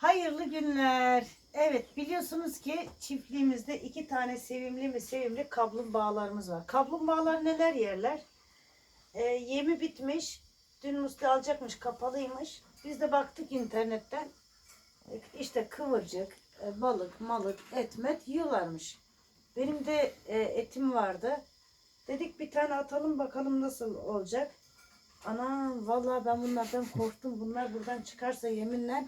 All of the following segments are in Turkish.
Hayırlı günler. Evet biliyorsunuz ki çiftliğimizde iki tane sevimli ve sevimli kaplumbağalarımız var. Kaplumbağalar neler yerler? Ee, yemi bitmiş. Dün Musti alacakmış kapalıymış. Biz de baktık internetten. Ee, İşte kıvırcık, e, balık, malık, etmet yiyorlarmış. Benim de e, etim vardı. Dedik bir tane atalım bakalım nasıl olacak. Ana vallahi ben bunlardan korktum. Bunlar buradan çıkarsa yeminle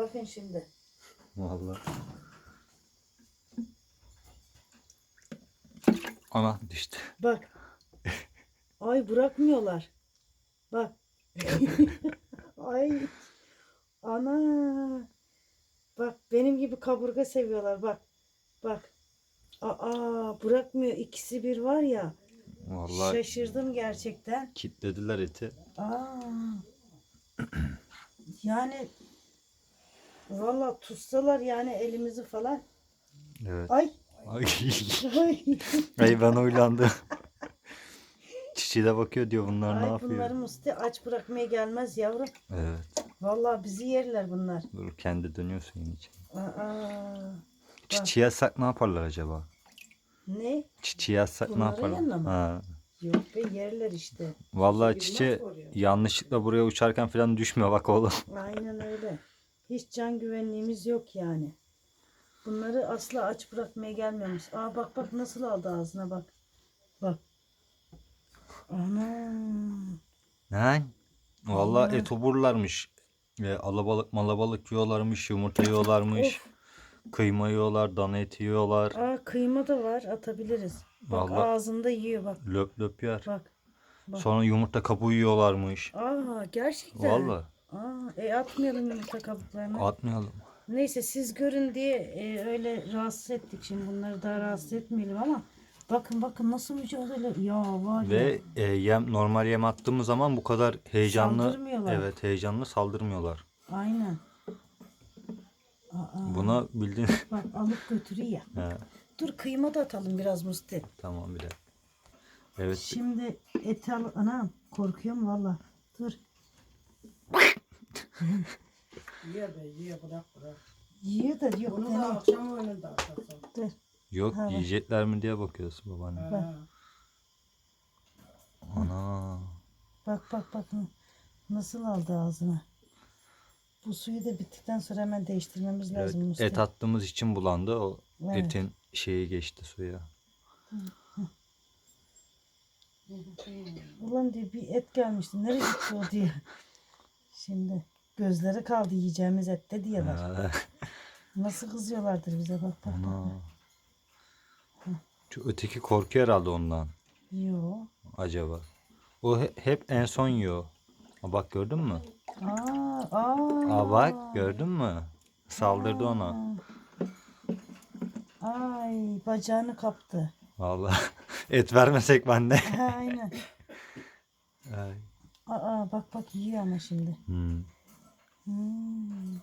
bakın şimdi. Vallahi. Ana düştü. Bak. Ay bırakmıyorlar. Bak. Ay. Ana. Bak benim gibi kaburga seviyorlar bak. Bak. Aa bırakmıyor ikisi bir var ya. Vallahi Şaşırdım gerçekten. kitlediler eti. Aa. Yani valla tutsalar yani elimizi falan. Evet. Ay. Ay, Ay. Ben uylandım. Çiçeğe de bakıyor diyor bunlar ne Ay yapıyor? bunları Musti aç bırakmaya gelmez yavrum. Evet. Vallahi bizi yerler bunlar. Dur kendi dönüyor suyun için. Aa. Çiçeğe yazsak ne yaparlar acaba? Ne? Çiçeğe yazsak ne yaparlar? yanına mı? Ha. Yok be yerler işte. Vallahi oraya. yanlışlıkla buraya uçarken falan düşmüyor bak oğlum. Aynen öyle. Hiç can güvenliğimiz yok yani. Bunları asla aç bırakmaya gelmiyormuş. Aa bak bak nasıl aldı ağzına bak. Bak. Ana. Ne? Vallahi Allah. et oburlarmış. E, alabalık malabalık yiyorlarmış, yumurta yiyorlarmış. Kıyma yiyorlar, dana eti yiyorlar. Aa kıyma da var atabiliriz. Bak Vallahi. ağzında yiyor bak. Löp löp yer. Bak. bak. Sonra yumurta kabuğu yiyorlarmış. Aa gerçekten. Vallahi Aa, e atmayalım yumurta kabuklarını. atmayalım. Neyse siz görün diye e, öyle rahatsız ettik şimdi bunları daha rahatsız etmeyelim ama bakın bakın nasıl mücadele ya var ya. Ve e, yem normal yem attığımız zaman bu kadar heyecanlı Saldırmıyorlar. evet heyecanlı saldırmıyorlar. Aynen. Aa, Buna bildiğin bak alıp götürüyor. He, Dur kıyma da atalım biraz Musti. tamam bile. Evet Şimdi eti al. Anam korkuyorum valla. Dur. Ye be ye bırak bırak. Yiyor da yok. Bunu dene. da akşam önünde atarsın. Dur. yok Ha, yiyecekler mi diye bakıyoruz babaanne. Ha. Ana. Bak bak bak. Nasıl aldı ağzına. Bu suyu da bittikten sonra hemen değiştirmemiz Evet, lazım. Musti. et attığımız için bulandı. O Evet. etin şeyi geçti suya. Ulan diyor bir et gelmişti. Nereye gitti o diye. Şimdi gözleri kaldı yiyeceğimiz ette diyorlar. Ha, Nasıl kızıyorlardır bize bak bak. bak. Ana. Şu öteki korkuyor herhalde ondan. Yo. Acaba. O he- hep en son yiyor. Ha, bak gördün mü? Aa, aa. Aa bak gördün mü? Saldırdı ona. Ay bacağını kaptı. Vallahi et vermesek ben de. Ha, aynen. Ay. Aa bak bak yiyor ama şimdi. Hmm. Hmm.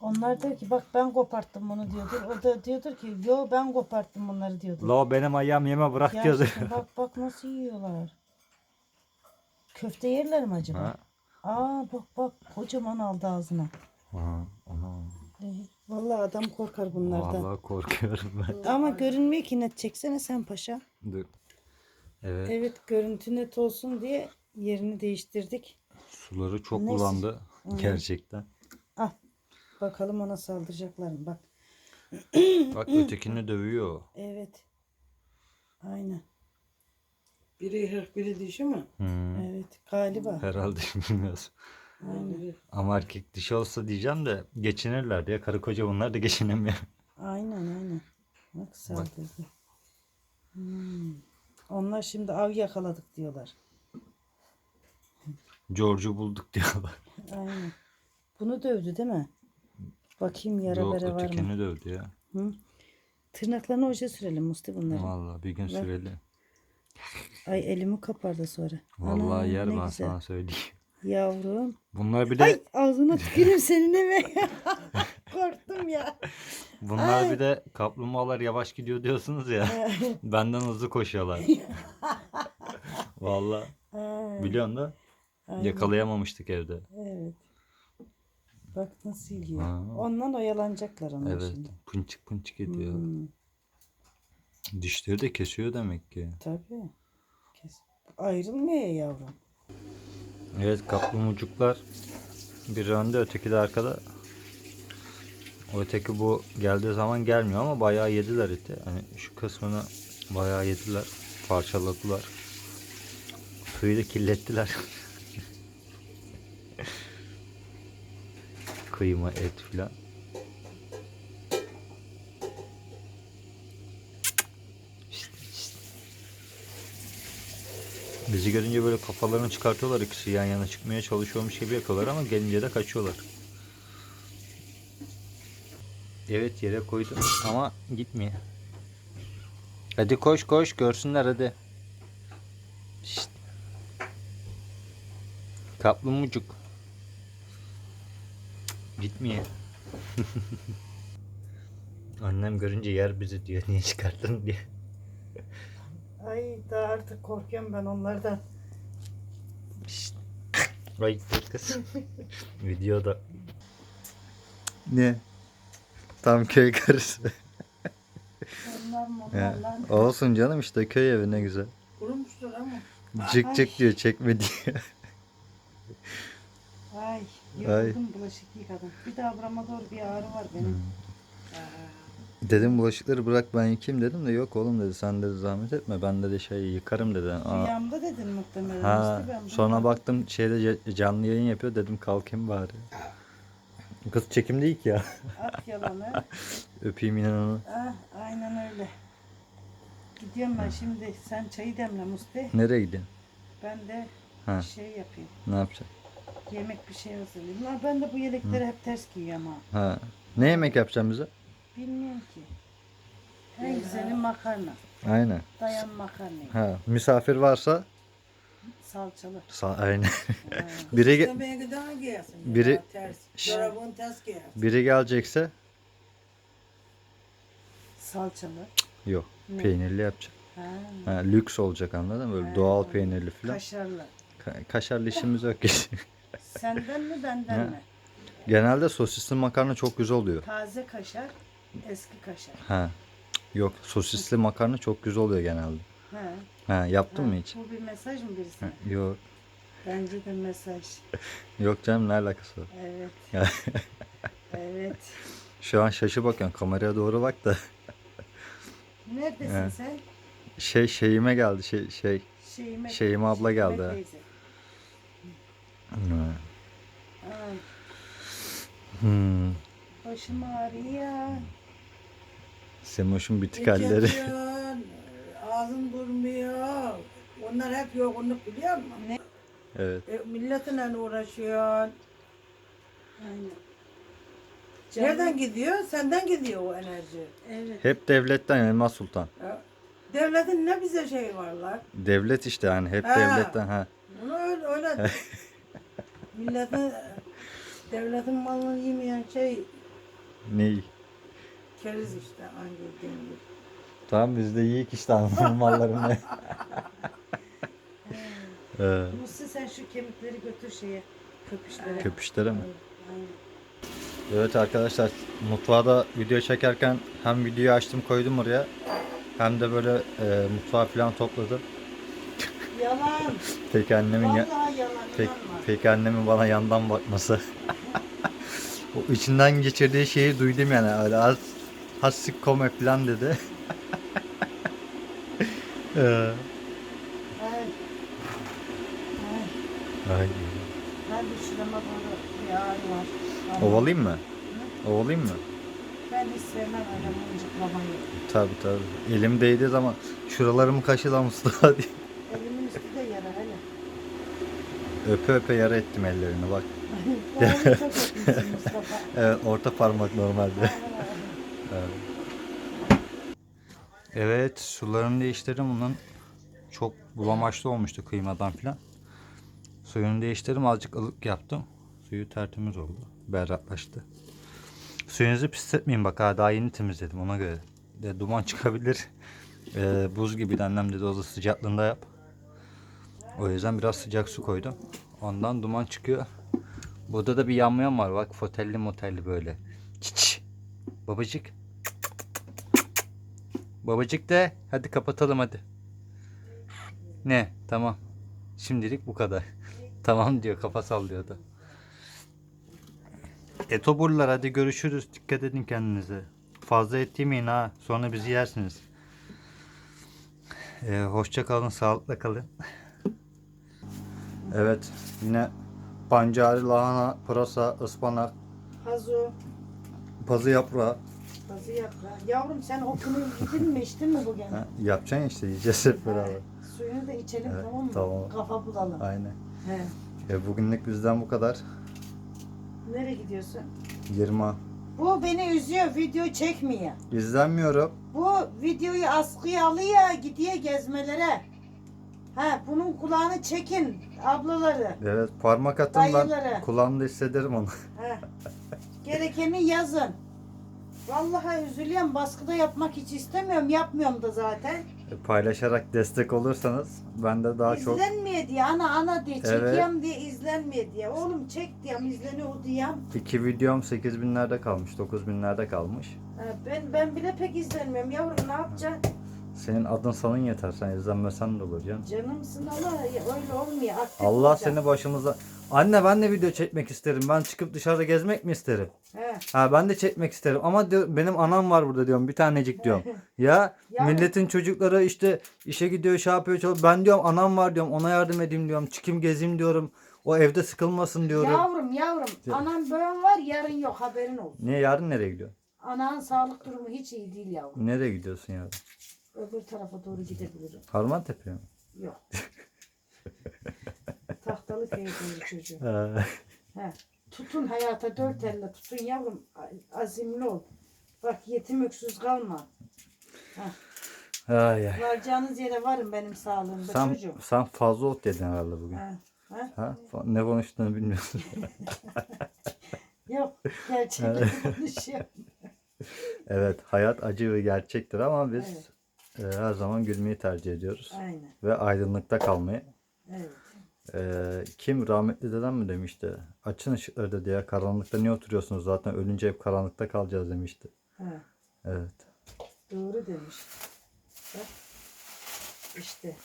Onlar diyor ki bak ben koparttım bunu diyordur. O da diyordur ki yo ben koparttım bunları diyordur. La benim ayağım yeme bırak diyordu. Gerçekten bak bak nasıl yiyorlar. Köfte yerler mi acaba? Ha. Aa bak bak kocaman aldı ağzına. Aha, ana. Vallahi adam korkar bunlardan. Vallahi korkuyorum ben. Ama görünmüyor ki net çeksene sen paşa. Dur. Evet. Evet görüntü net olsun diye yerini değiştirdik. Suları çok Neyse. bulandı. Hı. Gerçekten. Al. Bakalım ona saldıracaklar mı? Bak. Bak ötekini dövüyor. Evet. Aynen. Biri hırk biri dişi mi? Hmm. Evet. Galiba. Herhalde bilmiyoruz. Aynen. Ama erkek dişi olsa diyeceğim de geçinirler diye karı koca bunlar da geçinemiyor. Aynen aynen. Bak saldırdı. Hmm. Onlar şimdi av yakaladık diyorlar. George'u bulduk diyorlar. Aynen. Bunu dövdü değil mi? Bakayım yara Yok bere var mı? ötekini dövdü ya. Hı? Tırnaklarını oje sürelim Musti bunları. Vallahi bir gün Ver. süreli. Ay elimi kapardı sonra. Vallahi Ana, yer ne ben güzel. sana söyleyeyim. Yavrum. Bunlar bir de Ay ağzına tüküreyim senin eve. Korktum ya. bunlar Ay. bir de kaplumbağalar yavaş gidiyor diyorsunuz ya. Benden hızlı koşuyorlar. Vallahi Ay, biliyorsun da aynen. yakalayamamıştık evde. Evet. Bak nasıl yiyor. Ha. Ondan oyalanacaklar onlar Evet. şimdi. Pınçık pınçık ediyor. Hmm, Dişleri de kesiyor demek ki. tabii. Kes. Ayrılmıyor ya yavrum. Evet kaplumbağacıklar biri önde öteki de arkada. Öteki bu geldiği zaman gelmiyor ama bayağı yediler eti. Hani şu kısmını bayağı yediler. Parçaladılar. Suyu da kirlettiler. Kıyma, et filan. Bizi görünce böyle kafalarını çıkartıyorlar ikisi yan yana çıkmaya çalışıyormuş gibi yapıyorlar ama gelince de kaçıyorlar. Evet yere koydum ama gitmiyor. Hadi koş koş görsünler hadi. Şşt. Kaplumbağacık. Gitmiyor. Annem görünce yer bizi diyor niye çıkarttın diye. Ay daha artık korkuyorum ben onlardan. Şşt. Ay kız. Videoda. Ne? Tam köy karısı. Onlar Ya, olsun canım işte köy evi ne güzel. Kurumuştur ama. Cık cık diyor çekme diyor. Ay yoruldum bulaşık yıkadım. Bir daha burama doğru bir ağrı var benim. Hmm. Dedim bulaşıkları bırak ben yıkayayım dedim de yok oğlum dedi sen dedi zahmet etme ben dedi şey yıkarım dedi. Aa, Rüyamda dedin muhtemelen. ha, işte ben bunu- sonra baktım şeyde canlı yayın yapıyor dedim kalkayım bari. Kız çekim değil ki ya. At yalanı. Öpeyim inan onu. ah, aynen öyle. Gidiyorum ben şimdi. Sen çayı demle Musti. Nereye gidiyorsun? Ben de Ha. bir şey yapayım. Ne yapacaksın? Yemek bir şey hazırlayayım. Lan ben de bu yelekleri hep ters giyiyorum ha. Ha. Ne yemek yapacaksın bize? Bilmiyorum ki. En güzeli makarna. Aynen. Dayan makarna. Ha. Misafir varsa Salçalı. sa- aynen. Biri ge-. Biri- ters. Çorabın ters giyersin. biri gelecekse Salçalı. yok. Ne? Peynirli yapacak. Ha. Ha, lüks olacak anladın mı? Böyle doğal peynirli falan. Kaşarlı. Ka- kaşarlı işimiz yok ki. Senden mi benden mi? Genelde sosisli makarna çok güzel oluyor. Taze kaşar, eski kaşar. Ha. Yok sosisli makarna çok güzel oluyor genelde. Ha. Ha, yaptın ha. mı hiç? Bu bir mesaj mı birisi? Ha, Yok. Bence de mesaj. Yok canım ne alakası var? Evet. Ya. evet. Şu an şaşı bakıyorsun kameraya doğru bak da. Neredesin Evet. sen? Şey şeyime geldi şey şey. Şeyime, Şeyime abla geldi ha. teyze. Hmm. Ay, Hmm. başım ağrıyor. Semoş'un bitik halleri. Ağzın durmuyor. Onlar hep yorgunluk biliyor musun? Ne? Evet. E, milletinle uğraşıyorsun. Aynen. Nereden gidiyor? Senden gidiyor o enerji. Evet. Hep devletten Elmas Sultan. Ya, Devletin ne bize şey varlar. Devlet işte yani hep Ha. devletten ha. Bunu öyle, öyle milletin devletin malını yemeyen şey Ney? keriz işte hangi denir. Tamam biz de yiyik işte anlamın mallarını. ee, Musi sen şu kemikleri götür şeye. Köpüşlere. köpüşlere mi? Aynen. Evet arkadaşlar mutfağa da video çekerken hem videoyu açtım koydum oraya hem de böyle e, mutfağı falan topladım. Yalan. Peki annemin ya, Vallahi yalan. pek, inanma. peki annemin bana yandan bakması. o içinden geçirdiği şeyi duydum yani öyle az hasik kome falan dedi. Ee, Ay. Ben de şurama doğru bir ağrı var. Vallahi. Ovalayayım mı? Ovalayayım mı? Ben hiç sevmem öyle mıncıklamayı. Tabi tabi. Elim değdiği zaman şuralarımı kaşıdan Mustafa diye. Elimin üstü de yara hele. Öpe öpe yara ettim ellerini bak. Bana çok öpmüşsün Mustafa. Evet, orta parmak normalde. Evet sularını değiştirdim bunun. Çok bulamaçlı olmuştu kıymadan filan. Suyunu değiştirdim azıcık ılık yaptım. Suyu tertemiz oldu. Berraklaştı. Suyunuzu pisletmeyin bak ha daha yeni temizledim ona göre. De, duman çıkabilir. Ee, buz gibi annem dedi o da sıcaklığında yap. O yüzden biraz sıcak su koydum. Ondan duman çıkıyor. Burada da bir yanmayan var bak fotelli motelli böyle. Çiç. Babacık. Babacık de hadi kapatalım hadi. Ne? Tamam. Şimdilik bu kadar. tamam diyor kafa sallıyor da. Etoburlar hadi görüşürüz. Dikkat edin kendinize. Fazla et yemeyin ha. Sonra bizi yersiniz. Ee, hoşça kalın, sağlıkla kalın. Evet, yine pancarı, lahana, pırasa, ıspanak, Hazu, pazı yaprağı. Pazı yaprağı. Yavrum sen o kını yedin mi içtin mi bugün? Ha, yapacaksın işte, yiyeceğiz hep beraber. Suyunu da içelim Evet, tamam mı? tamam. Kafa bulalım. Aynen. He. E, bugünlük bizden bu kadar. Nereye gidiyorsun? 20. Bu beni üzüyor. Video çekmiyor. İzlenmiyorum. Bu videoyu askıya alıyor gidiyor gezmelere. Ha bunun kulağını çekin ablaları. Evet, parmak atın ben Dayıları. kulağımda hissederim onu. Ha. Gerekeni yazın. Vallahi üzülüyorum. Baskıda yapmak hiç istemiyorum. Yapmıyorum da zaten. E, paylaşarak destek olursanız ben de daha çok İzlenmiyor diye. Ana ana diye. Evet. Çekiyorum diye izlenmiyor diye. Oğlum çek diyorum. izleniyor diyorum. iki videom 8000'lerde kalmış, 9000'lerde kalmış. Ha, ben ben bile pek izlenmiyorum. Yavrum ne yapacaksın? Senin adın sanın yeter. Sen izlenmesen de olur canım. Canımsın ama öyle olmuyor. Aktif Allah olacaksın. seni başımıza... Anne ben de video çekmek isterim. Ben çıkıp dışarıda gezmek mi isterim? He. Ha ben de çekmek isterim ama diyor, benim anam var burada diyorum bir tanecik diyorum. ya Ya- milletin çocukları işte işe gidiyor şey yapıyor çalışıyor. Ben diyorum anam var diyorum ona yardım edeyim diyorum. Çıkayım gezeyim diyorum. O evde sıkılmasın diyorum. Yavrum yavrum. Ya- Anam böğün var yarın yok haberin olsun. Niye yarın nereye gidiyor? Ananın sağlık durumu hiç iyi değil yavrum. Nereye gidiyorsun yarın? Öbür tarafa doğru gidebilirim. Harman Tepe'ye mi? Yok. Tahtalı köye doğru çocuğum. He. Tutun hayata dört elle tutun yavrum. Azimli ol. Bak yetim öksüz kalma. ay, ay. Varacağınız yere varın benim sağlığımda Sen, çocuğum. sen fazla ot yedin herhalde bugün. Ha. Ha? Ha? Ne konuştuğunu bilmiyorsun. Yok gerçekten konuşuyor. evet hayat acı ve gerçektir ama biz Evet. E, her zaman gülmeyi tercih ediyoruz. Aynen. Ve aydınlıkta kalmayı. Evet. Ee, kim rahmetli dedem mi demişti? Açın ışıkları dedi ya karanlıkta niye oturuyorsunuz zaten ölünce hep karanlıkta kalacağız demişti. Ha. Evet. Doğru demiş. Bak. İşte.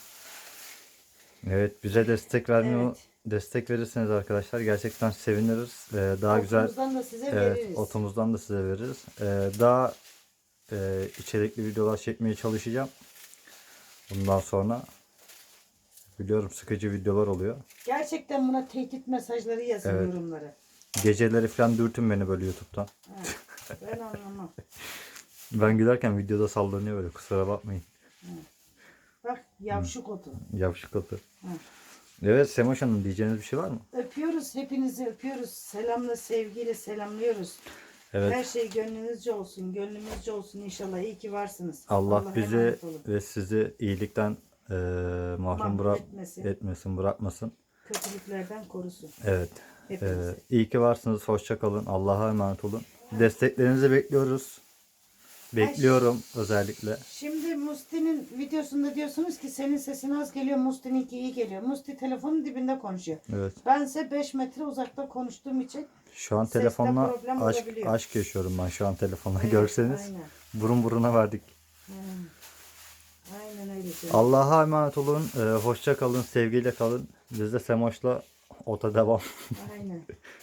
Evet bize destek vermiyor. Evet. Destek verirseniz arkadaşlar gerçekten seviniriz. Ee, daha güzel Otumuzdan da size evet, veririz. otumuzdan da size veririz. Ee, daha e, içerikli videolar çekmeye çalışacağım. Bundan sonra biliyorum sıkıcı videolar oluyor. Gerçekten buna tehdit mesajları yazın Evet. yorumlara. Geceleri falan dürtün beni böyle YouTube'dan. Ha. Ben anlamam. Ben gülerken videoda sallanıyor böyle kusura bakmayın. Bak yavşuk otu. Yavşık otu. Hı. Evet Semoş Hanım diyeceğiniz bir şey var mı? Öpüyoruz hepinizi öpüyoruz. Selamla sevgiyle selamlıyoruz. Evet. Her şey gönlünüzce olsun. Gönlümüzce olsun inşallah. İyi ki varsınız. Allah Allah'a bizi ve sizi iyilikten eee, mahrum bırak etmesin. etmesin, bırakmasın. Kötülüklerden korusun. Evet. Hepimizi. Eee iyi ki varsınız. Hoşça kalın. Allah'a emanet olun. Desteklerinizi bekliyoruz. Bekliyorum özellikle. Şimdi Musti'nin videosunda diyorsunuz ki senin sesin az geliyor, Musti'ninki iyi geliyor. Musti telefonun dibinde konuşuyor. Evet. Bense 5 metre uzakta konuştuğum için Şu an telefonla problem aşk, olabiliyor. aşk yaşıyorum ben şu an telefonla Evet, görseniz. Aynen. Burun buruna verdik. Hmm. Aynen öyle. canım. Allah'a emanet olun. Eee, hoşça kalın. Sevgiyle kalın. Biz de Semoş'la ota devam. Aynen.